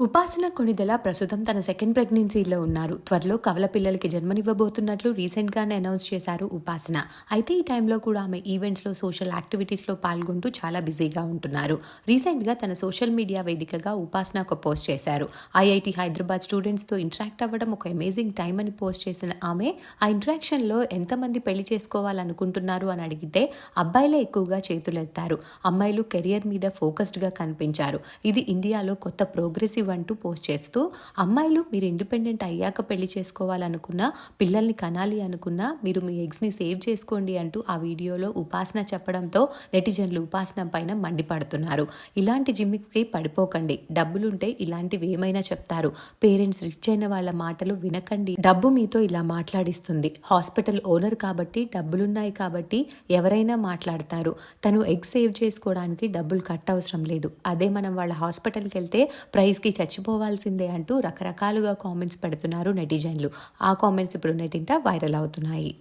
ఉపాసన కొణిదెల ప్రస్తుతం తన సెకండ్ ప్రెగ్నెన్సీలో ఉన్నారు. త్వరలో కవల పిల్లలకి జన్మనివ్వబోతున్నట్లు రీసెంట్గానే అనౌన్స్ చేశారు ఉపాసన. అయితే ఈ టైంలో కూడా ఆమె ఈవెంట్స్లో సోషల్ యాక్టివిటీస్లో పాల్గొంటూ చాలా బిజీగా ఉంటున్నారు. రీసెంట్గా తన సోషల్ మీడియా వేదికగా ఉపాసన ఒక పోస్ట్ చేశారు. ఐఐటి హైదరాబాద్ స్టూడెంట్స్తో ఇంటరాక్ట్ అవ్వడం ఒక అమేజింగ్ టైం అని పోస్ట్ చేసిన ఆమె ఆ ఇంటరాక్షన్లో ఎంతమంది పెళ్ళి చేసుకోవాలనుకుంటున్నారు అని అడిగితే అబ్బాయిలే ఎక్కువగా చేతులెత్తారు. అమ్మాయిలు కెరియర్ మీద ఫోకస్డ్గా కనిపించారు. ఇది ఇండియాలో కొత్త ప్రోగ్రెసివ్ అంటూ పోస్ట్ చేస్తూ అమ్మాయిలు మీరు ఇండిపెండెంట్ అయ్యాక పెళ్ళి చేసుకోవాలనుకున్నా పిల్లల్ని కనాలి అనుకున్నా మీరు మీ ఎగ్స్ని సేవ్ చేసుకోండి అంటూ ఆ వీడియోలో ఉపాసన చెప్పడంతో నెటిజన్లు ఉపాసన పైన మండిపడుతున్నారు. ఇలాంటి జిమ్మిక్స్కి పడిపోకండి. డబ్బులుంటే ఇలాంటివి ఏమైనా చెప్తారు. పేరెంట్స్ రిచ్ అయిన వాళ్ళ మాటలు వినకండి. డబ్బు మీతో ఇలా మాట్లాడిస్తుంది. హాస్పిటల్ ఓనర్ కాబట్టి డబ్బులున్నాయి కాబట్టి ఎవరైనా మాట్లాడతారు. తను ఎగ్ సేవ్ చేసుకోవడానికి డబ్బులు కట్ అవసరం లేదు. అదే మనం వాళ్ళ హాస్పిటల్కి వెళ్తే ప్రైస్కి చచ్చిపోవాల్సిందే అంటూ రకరకాలుగా కామెంట్స్ పెడుతున్నారు నెటిజన్లు. ఆ కామెంట్స్ ఇప్పుడు నెటింట వైరల్ అవుతున్నాయి.